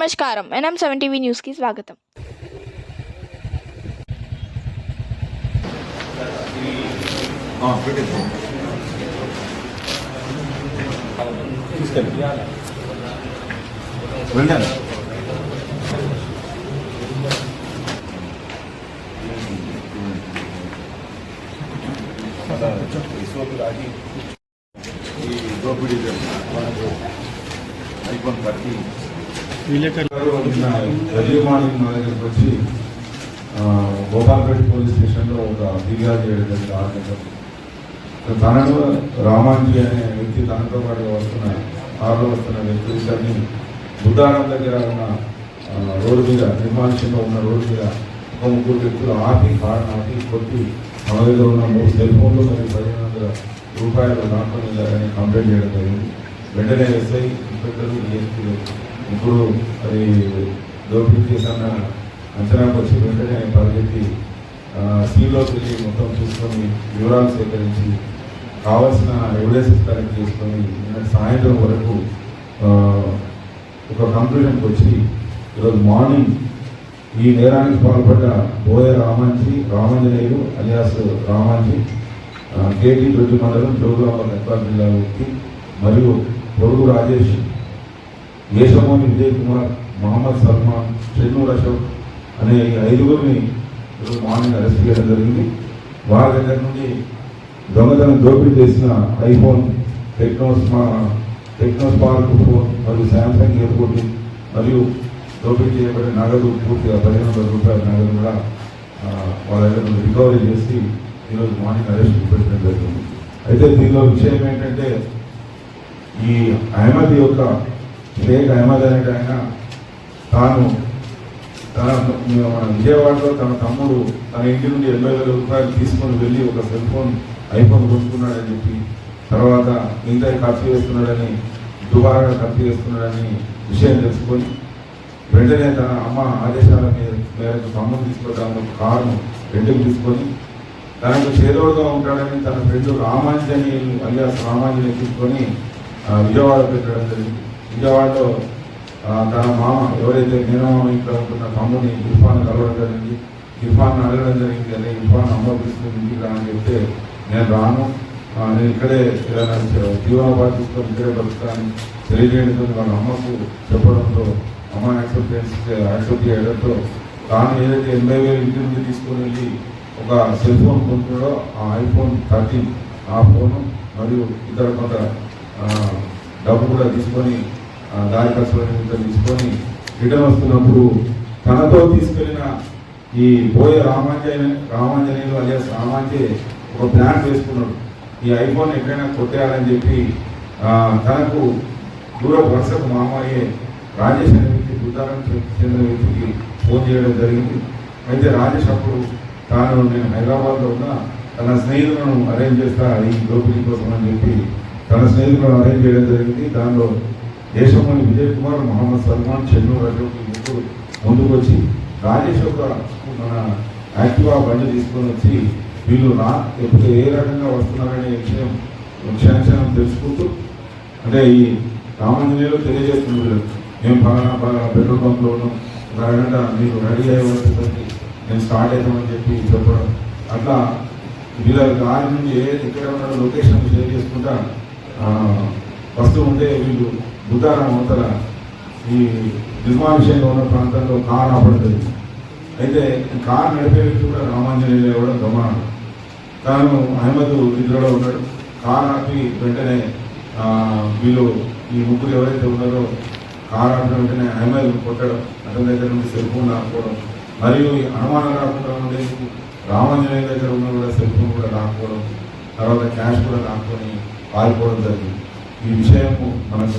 నమస్కారం. NM seven TV న్యూస్కి స్వాగతం. పెట్టేద్దాం తీసుకెళ్ళి. వెళ్ళాను ఈ దోపిడీ ఐఫోన్ థర్టీ మా దగ్గరికి వచ్చి గోపాల్పేట పోలీస్ స్టేషన్లో ఒక ఫిర్యాదు చేయడం జరిగింది ఆరు గంటలకు. తనను రామాంజీ అనే వ్యక్తి తనతో పాటు వస్తున్న కారులో వస్తున్న వ్యక్తి ఇద్దరిని బుద్ధానం దగ్గర ఉన్న రోడ్డు మీద నిర్మానుష్యంగా ఉన్న రోడ్డు మీద ఒక ముగ్గురు వ్యక్తులు ఆపి కారు ఆపి కొట్టి మన దగ్గర ఉన్న మూడు సెల్ ఫోన్లు మరియు పదిహేను వందల రూపాయలు దాంట్లో అని కంప్లైంట్ చేయడం జరిగింది. వెంటనే ఎస్ఐ ఇన్స్పెక్టర్ డిఎస్పీలు ఇప్పుడు అది దోపిడీ చేసిన అంచనాకు వచ్చి వెంటనే పరిగెత్తి సీలోకి వెళ్ళి మొత్తం చూసుకొని వివరాలు సేకరించి కావాల్సిన ఎవిడెన్సెస్ కలెక్ట్ చేసుకొని సాయంత్రం వరకు ఒక కంక్లూజన్కి వచ్చి ఈరోజు మార్నింగ్ ఈ నేరానికి పాల్పడ్డ బోయ రామాంజీ రామాంజనేయుడు అలియాస్ రామాంజీ కేటీ దొడ్డి మండలం జోగులాంబ గద్వాల జిల్లా వ్యక్తి మరియు పొరుగు రాజేష్ యేషమోని విజయ్ కుమార్ మహమ్మద్ సల్మాన్ చెన్నూర్ అశోక్ అనే ఐదుగురిని మార్నింగ్ అరెస్ట్ చేయడం జరిగింది. వారి దగ్గర నుండి దొంగతనం దోపిడీ చేసిన iPhone Tecnos Tecno Spark park phone మరియు శాంసంగ్ ఎయిర్పోర్ట్ మరియు దోపిడీ చేయబడిన నగదు పూర్తిగా పదిహేను వందల రూపాయల నగదు కూడా వాళ్ళ దగ్గర నుండి రికవరీ చేసి ఈరోజు మార్నింగ్ అరెస్ట్ పెట్టడం జరిగింది. అయితే దీనిలో విషయం ఏంటంటే ఈ అహ్మద్ యొక్క షేక్ అహ్మద్ ఆయన తాను తన మన విజయవాడలో తన తమ్ముడు తన ఇంటి నుండి ఎనభై వేల రూపాయలు తీసుకొని వెళ్ళి ఒక సెల్ ఫోన్ ఐఫోన్ కొనుక్కున్నాడని చెప్పి తర్వాత మిగతా ఖర్చు చేస్తున్నాడని దుబారా ఖర్చు చేస్తున్నాడని విషయం తెలుసుకొని వెంటనే తన అమ్మ ఆదేశాల మీద మేరకు తమ్ముడు తీసుకోవడానికి ఒక కారును రెండుకు తీసుకొని దానికి చేదోడుగా ఉంటాడని తన ఫ్రెండ్ రామాంజనేయులు అలియాస్ రామాంజనేయులు తీసుకొని విజయవాడ పెట్టడం జరిగింది. విజయవాడలో తన మామ ఎవరైతే మేనమామ ఇంట్లో ఉంటున్న తమ్ముని ఇర్ఫాన్ కలవడం జరిగింది. ఇర్ఫాన్ అడగడం జరిగింది. అదే ఇర్ఫాన్ అమ్మ తీసుకుని ఇంటికి రా అని చెప్తే నేను రాను. నేను ఇక్కడే ఏదైనా జీవనోపాధి తీసుకొని ఇక్కడే బతుకుతాను తెలియజేయడంతో వాళ్ళ అమ్మకు చెప్పడంతో అమ్మ యాక్సెప్టెన్స్ యాక్సెప్ట్ చేయడంతో తాను ఏదైతే ఎనభై వేలు ఇంటి నుండి తీసుకుని వెళ్ళి ఒక సెల్ ఫోన్ కొనుక్కున్నాడో ఆ ఐఫోన్ థర్టీన్ ఆ ఫోను మరియు ఇతర కొంత డబ్బు కూడా తీసుకొని ఆ, దారి తీసుకొని రిటర్న్ వస్తున్నప్పుడు తనతో తీసుకెళ్ళిన ఈ పోయే రామాంజనే రామాంజనేయులు అలియాస్ రామాంజే ఒక ప్లాన్ వేసుకున్నాడు. ఈ ఐఫోన్ ఎక్కడైనా కొట్టేయాలని చెప్పి తనకు దూర వరుసకు మామయ్యే రాజేష్ అనే వ్యక్తి బుద్ధారం చెందిన వ్యక్తికి ఫోన్ చేయడం జరిగింది. అయితే రాజేష్ అప్పుడు తాను నేను హైదరాబాద్లో ఉన్న తన స్నేహితులను అరేంజ్ చేస్తా ఈ దోపిడీ కోసం అని చెప్పి తన స్నేహితులను అరేంజ్ చేయడం జరిగింది. దానిలో దేశంలోని విజయ్ కుమార్ మహమ్మద్ సల్మాన్ చెన్నూరు అటువంటి ముగ్గురు ముందుకు వచ్చి రాజేష్ ఒక మన యాక్టివా బండి తీసుకొని వచ్చి వీళ్ళు నా ఎప్పుడు ఏ రకంగా వస్తున్నారనే విషయం క్షణక్షణం తెలుసుకుంటూ అంటే ఈ రామాంజనేయులు తెలియజేస్తున్నారు. మేము పలానా పలానా పెట్రోల్ పంప్లో ఉన్నాం. ఒక అరగంట మీరు రెడీ అయ్యేసరికి నేను స్టార్ట్ అవుతామని చెప్పి చెప్పడం. అట్లా వీళ్ళ దారి నుంచి ఏ ఎక్కడ ఉన్నారో లొకేషన్ షేర్ చేసుకుంటా వస్తూ ఉంటే వీళ్ళు బుద్ధారం అవతల ఈ నిర్మానుష్యంగా ఉన్న ప్రాంతంలో కారు ఆపడుతుంది అయితే కారు కార్ నడిపే వ్యక్తి కూడా రామాంజనేయులు ఇవ్వడం గమనాలు తాను అహ్మద్ నిద్రలో ఉన్నాడు. కార్ ఆపి వెంటనే వీళ్ళు ఈ ముగ్గురు ఎవరైతే ఉన్నారో కార్ ఆపిన వెంటనే అహ్మద్ కొట్టడం అతని దగ్గర నుండి సెల్ ఫోన్ ఆపుకోవడం మరియు అనుమానం రాకుండా ఉండేందుకు రామాంజనేయ దగ్గర ఉన్న కూడా సెల్ ఫోన్ కూడా రాకపోవడం తర్వాత క్యాష్ కూడా రాకొని పారిపోవడం జరిగింది. ఈ విషయం మనకు